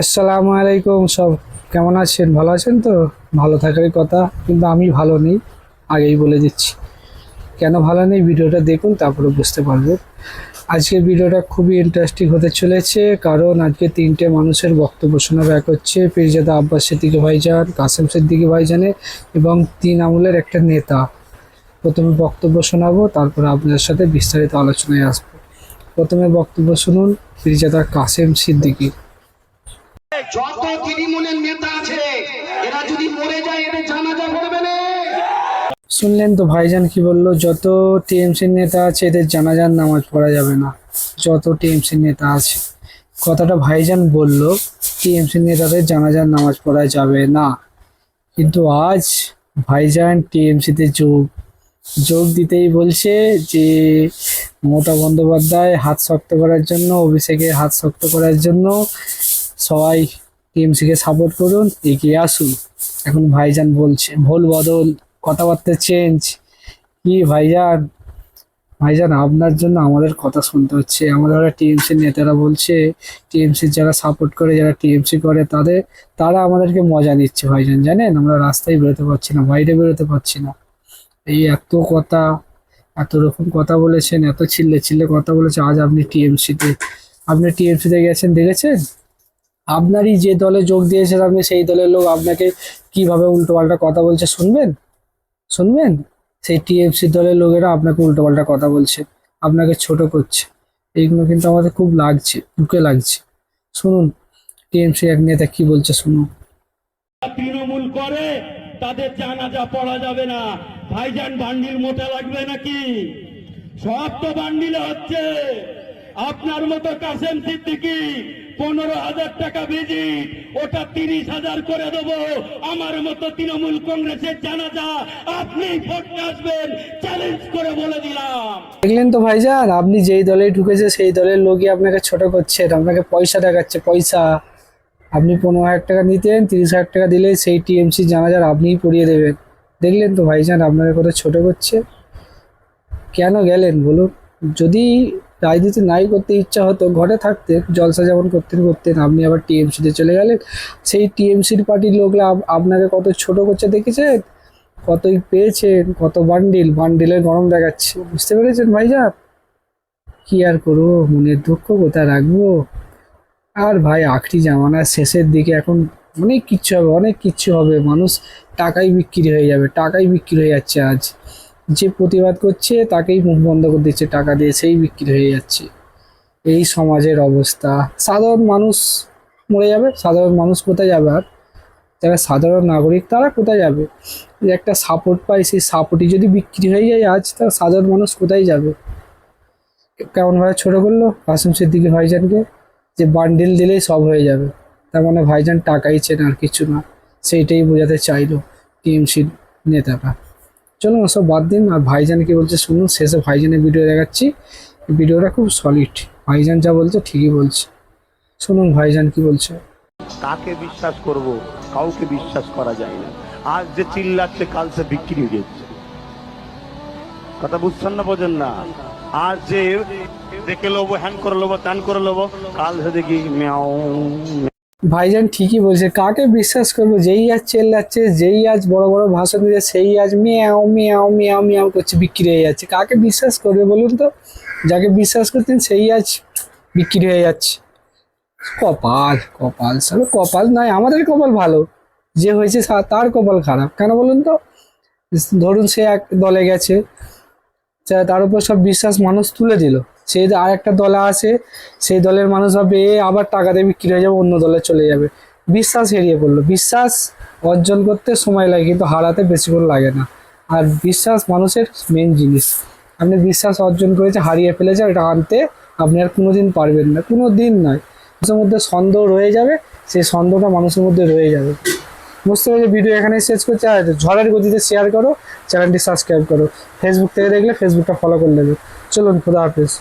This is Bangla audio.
আসসালামু আলাইকুম, সব কেমন আছেন? ভালো আছেন তো? ভালো থাকারই কথা, কিন্তু আমি ভালো নেই, আগেই বলে দিচ্ছি। কেন ভালো নেই? ভিডিওটা দেখুন, তারপরে বুঝতে পারবেন আজকের ভিডিওটা খুবই ইন্টারেস্টিং হতে চলেছে, কারণ আজকে তিনটে মানুষের বক্তব্য শোনাবে এক হচ্ছে। পীরজাদা আব্বাস সিদ্দিকী ভাইজান, কাসেম সিদ্দিকী ভাইজানের এবং তিন আমলের একটা নেতা। প্রথমে বক্তব্য শোনাবো, তারপরে আপনাদের সাথে বিস্তারিত আলোচনায় আসব। প্রথমে বক্তব্য শুনুন, পীরজাদা কাসেম সিদ্দিকী। যত তৃণমূলের নেতা আছে, এরা যদি মরে যায়, এদের জানাজা না। শুনলেন তো ভাইজান কি বলল? যত টিএমসির নেতা আছে, এদের জানাজার নামাজ পড়া যাবে না। যত টিএমসির নেতা আছে। কথাটা ভাইজান বলল টিএমসির নেতাদের জানাজার নামাজ পড়া যাবে না। কিন্তু আজ ভাইজান টিএমসিতে যোগ। যোগ দিতেই বলছে যে, মমতা বন্দ্যোপাধ্যায় হাত শক্ত করার জন্য, অভিষেকের হাত শক্ত করার জন্য সবাই টিএমসিকে সাপোর্ট করুন, এগিয়ে আসুন। এখন ভাইজান বলছে, ভুল বদল, কথাবার্তা চেঞ্জ কি ভাইজান? ভাইজান, আপনার জন্য আমাদের কথা শুনতে হচ্ছে। আমাদের টিএমসির নেতারা বলছে টিএমসির যারা সাপোর্ট করে, যারা টিএমসি করে, তাদের, তারা আমাদেরকে মজা নিচ্ছে ভাইজান, জানেন? আমরা রাস্তায় বেরোতে পারছি না, বাইরে বেরোতে পারছি না। এই এত কথা, এত রকম কথা বলেছেন, এত চিল্লে চিল্লে কথা বলেছে, আজ আপনি টিএমসিতে আপনি টিএমসিতে গেছেন, দেখেছেন? আপনারই যে দলে যোগ দিয়েছেন আপনি সেই দলের লোক আপনাকে কীভাবে উল্টোপাল্টা কথা বলছে শুনবেন? শুনবেন? সেই টিএফসি দলের লোকেরা আপনাকে উল্টোপাল্টা কথা বলছে, আপনাকে ছোট করছে। এইগুলো কিন্তু আমাদের খুব লাগছে, বুকে লাগছে। শুনুন, টিএমসি এক নেতা কি বলছে শুনুন। তৃণমূল করে, তাদের জানাজা পড়া যাবে না। ভাইজান বান্ডিল মোটা লাগবে নাকি? সব তো বান্ডিলে হচ্ছে। আপনার মতো কাসেম সিদ্দিকি পনেরো হাজার টাকা ভিজিট, ওটা তিরিশ হাজার করে দেবো। আমার মতো তৃণমূল কংগ্রেসের জানাজা আপনি ভোটে আসবেন চ্যালেঞ্জ করে বলে দিলাম। দেখলেন তো ভাইজান, আপনি যেই দলে ঢুকেছে, সেই দলের লোকই আপনাকে ছোট করছে আপনাকে পয়সা দেখাচ্ছে, পয়সা। আপনি পনেরো হাজার টাকা নিতেন, তিরিশ হাজার টাকা দিলে সেই টিএমসি জানাজার আপনিই পড়িয়ে দেবেন। দেখলেন তো ভাইজান, আপনাকে কত ছোট করছে? কেন গেলেন বলুন? যদি রাজনীতি নাই করতে ইচ্ছা হতো, ঘরে থাকতে, জলসা যেমন করতেন করতেন, আপনি আবার টিএমসিতে চলে গেলেন। সেই টিএমসির পার্টির লোকরা আপ- আপনাকে কত ছোট করছে দেখেছেন? কতই পেয়েছেন, কত বান্ডিল বান্ডিলের গরম দেখাচ্ছে। বুঝতে পেরেছেন ভাইজান? কি আর করব? মনের দুঃখ কোথায় রাখব? আর ভাই, আখরি জামানার শেষের দিকে এখন অনেক কিচ্ছু হবে, অনেক কিচ্ছু হবে। মানুষ টাকাই বিক্রি হয়ে যাবে, টাকাই বিক্রি হয়ে যাচ্ছে আজ। যে প্রতিবাদ করছে তাকেই মুখ বন্ধ করে দিচ্ছে, টাকা দিয়ে সেই বিক্রি হয়ে যাচ্ছে। এই সমাজের অবস্থা। সাধারণ মানুষ মরে যাবে, সাধারণ মানুষ কোথায় যাবে আর? যারা সাধারণ নাগরিক তারা কোথায় যাবে? একটা সাপোর্ট পায়, সেই সাপোর্টই যদি বিক্রি হয়ে যায় আজ, তা সাধারণ মানুষ কোথায় যাবে? কেমনভাবে ছোট করল? কাসিম সিদ্দিকী ভাইজানকে যে বান্ডিল দিলেই সব হয়ে যাবে। তার মানে ভাইজান টাকাই চেন আর কিছু না। সেইটাই বোঝাতে চাইলো টিএমসির নেতাটা চলুন ওসব বাদ দিন, আর ভাইজান কি বলছে শুনুন, শেষে ভাইজানের ভিডিও দেখাচ্ছি। ভিডিওটা খুব সলিড ভাইজান যা বলছে ঠিকই বলছে। শুনুন ভাইজান কি বলছে। কাকে বিশ্বাস করব, কাউকে বিশ্বাস করা যায় না। আজ যে চিল্লাচ্ছে, কাল সে বিক্রি হয়ে যাচ্ছে। কথা বুঝছেন না, বোঝেন না? আজ যে দেখে লোবো, হ্যান করে লোবো, ত্যান করে লোবো, কাল সে দেখি মেয়াও ভাইজান ঠিকই বলছে, কাকে বিশ্বাস করব? যেই আজ চেল্লাচ্ছে, যেই আজ বড় বড় ভাষণ দিচ্ছে, সেই আজ মিয়াও মিয়াও মিয়াও মিয়াও করছে, বিক্রি হয়ে যাচ্ছে। কাকে বিশ্বাস করবে বলুন তো? যাকে বিশ্বাস করতেন সেই আজ বিক্রি হয়ে যাচ্ছে। কপাল কপাল সব কপাল নয়, আমাদের কপাল ভালো। যে হয়েছে তার কপাল খারাপ। কেন বলুন তো? ধরুন সে এক দলে গেছে তার উপর সব বিশ্বাস মানুষ তুলে দিল। সেই আর একটা দলে আসে সেই দলের মানুষ ভাবে, এ, আবার টাকা দিয়ে বিক্রি হয়ে যাবে, অন্য দলে চলে যাবে। বিশ্বাস হারিয়ে পড়ল। বিশ্বাস অর্জন করতে সময় লাগে, কিন্তু হারাতে বেশিক্ষণ লাগে না। আর বিশ্বাস মানুষের মেন জিনিস। আপনি বিশ্বাস অর্জন করেছে, হারিয়ে ফেলেছে, এটা আনতে আপনি আর কোনো দিন পারবেন না। কোনো দিন নয়। মানুষের মধ্যে সন্দেহ রয়ে যাবে, সেই সন্দেহটা মানুষের মধ্যে রয়ে যাবে। বুঝতে পারছি? ভিডিও এখানে শেষ করছে। আর ঝড়ের গতিতে শেয়ার করো চ্যানেলটি সাবস্ক্রাইব করো। ফেসবুক থেকে দেখলে ফেসবুকটা ফলো করে নেবে। চলুন, খুদা হাফিজ।